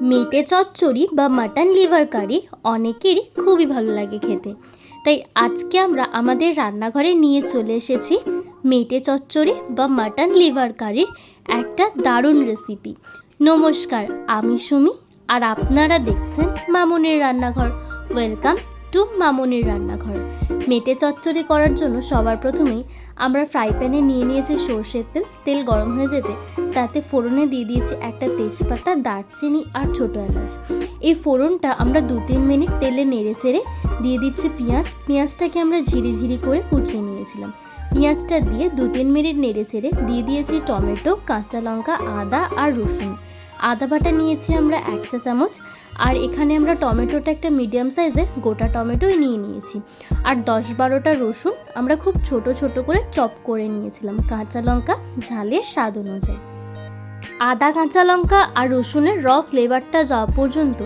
মেটে চচ্চড়ি বা মাটন লিভার কারি অনেকেরই খুবই ভালো লাগে খেতে। তাই আজকে আমরা আমাদের রান্নাঘরে নিয়ে চলে এসেছি মেটে চচ্চড়ি বা মাটন লিভার কারির একটা দারুণ রেসিপি নমস্কার, আমি সুমি আর আপনারা দেখছেন মামনের রান্নাঘর। ওয়েলকাম টু মামনের রান্নাঘর। মেটে চচ্চড়ি করার জন্য সবার প্রথমেই আমরা ফ্রাই প্যানে নিয়ে নিয়েছি সর্ষের তেল। তেল গরম হয়ে যেতে তাতে ফোড়নে দিয়ে দিয়েছি একটা তেজপাতা, দারচিনি আর ছোটো এলাচ। এই ফোড়নটা আমরা দু তিন মিনিট তেলে নেড়ে ছেড়ে দিয়ে দিচ্ছি পেঁয়াজ। পেঁয়াজটাকে আমরা ঝিরি ঝিরি করে কুচিয়ে নিয়েছিলাম। পেঁয়াজটা দিয়ে দু তিন মিনিট নেড়ে ছেড়ে দিয়ে দিয়েছি টমেটো, কাঁচা লঙ্কা, আদা আর রসুন। আদা বাটা নিয়েছি আমরা এক চা চামচ, আর এখানে আমরা টমেটোটা একটা মিডিয়াম সাইজের গোটা টমেটোই নিয়ে নিয়েছি। আর দশ বারোটা রসুন আমরা খুব ছোট ছোট করে চপ করে নিয়েছিলাম, কাঁচা লঙ্কা ঝালের স্বাদ অনুযায়ী। আদা, কাঁচা লঙ্কা আর রসুনের র ফ্লেভারটা যাওয়া পর্যন্ত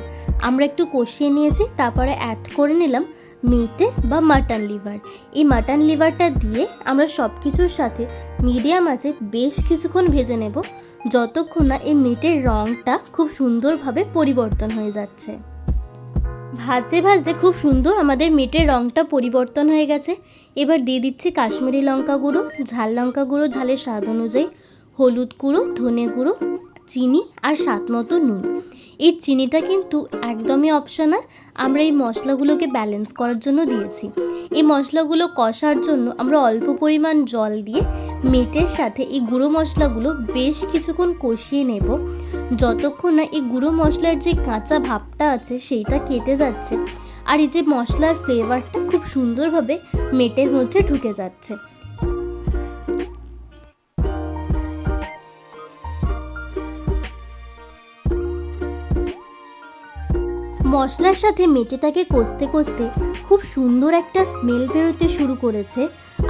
আমরা একটু কষিয়ে নিয়েছি, তারপরে অ্যাড করে নিলাম মিটে বা মাটন লিভার এই মাটন লিভারটা দিয়ে আমরা সব কিছুর সাথে মিডিয়াম আছে, বেশ কিছুক্ষণ ভেজে নেব। যতক্ষণ না এই মিটের রঙটা খুব সুন্দরভাবে পরিবর্তন হয়ে যাচ্ছে। ভাজতে ভাজতে খুব সুন্দর আমাদের মিটের রঙটা পরিবর্তন হয়ে গেছে। এবার দিয়ে দিচ্ছি কাশ্মীরি লঙ্কা গুঁড়ো, ঝাল লঙ্কা গুঁড়ো, ঝালের স্বাদ অনুযায়ী হলুদ গুঁড়ো, ধনে গুঁড়ো, চিনি আর স্বাদ মতো নুন। এই চিনিটা কিন্তু একদমই অপশনাল আমরা এই মশলাগুলোকে ব্যালেন্স করার জন্য দিয়েছি। এই মশলাগুলো কষার জন্য আমরা অল্প পরিমাণ জল দিয়ে মেটের সাথে এই গুঁড়ো মশলাগুলো বেশ কিছুক্ষণ কষিয়ে নেব। যতক্ষণ না এই গুঁড়ো মশলার যে কাঁচা ভাবটা আছে সেইটা কেটে যাচ্ছে, আর এই যে মশলার ফ্লেভারটা খুব সুন্দরভাবে মেটের মধ্যে ঢুকে যাচ্ছে। মশলার সাথে মেটেটাকে কষতে কষতে খুব সুন্দর একটা স্মেল বেরোতে শুরু করেছে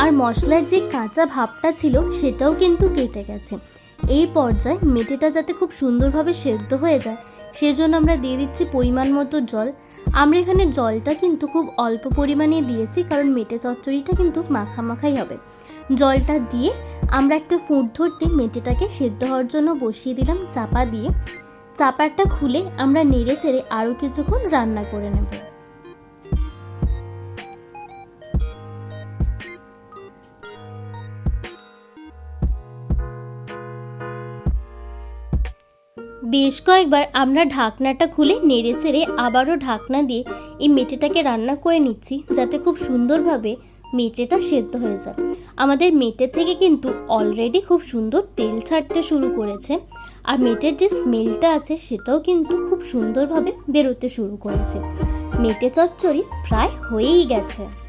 আর মশলার যে কাঁচা ভাবটা ছিল সেটাও কিন্তু কেটে গেছে। এই পর্যায়ে মেটেটা যাতে খুব সুন্দরভাবে সেদ্ধ হয়ে যায়, সেজন্য আমরা দিয়ে দিচ্ছি পরিমাণ মতো জল। আমরা এখানে জলটা কিন্তু খুব অল্প পরিমাণে দিয়েছি কারণ মেটে চচ্চড়িটা কিন্তু মাখা মাখাই হবে। জলটা দিয়ে আমরা একটা ফুট ধরতে মেটেটাকে সেদ্ধ হওয়ার জন্য বসিয়ে দিলাম, চাপা দিয়ে। চাপাটা খুলে আমরা নেড়ে চেড়ে আরও কিছুক্ষণ রান্না করে নেব। বেশ কয়েকবার আমরা ঢাকনাটা খুলে নেড়ে চেড়ে আবারও ঢাকনা দিয়ে এই মেটেটাকে রান্না করে নিচ্ছি, যাতে খুব সুন্দরভাবে মেটেটা সেদ্ধ হয়ে যায় আমাদের মেটের থেকে কিন্তু অলরেডি খুব সুন্দর তেল ছাড়তে শুরু করেছে। আর মেটের যে স্মেলটা আছে, সেটাও কিন্তু খুব সুন্দরভাবে বেরোতে শুরু করেছে। মেটে চচ্চড়ি প্রায় হয়েই গেছে।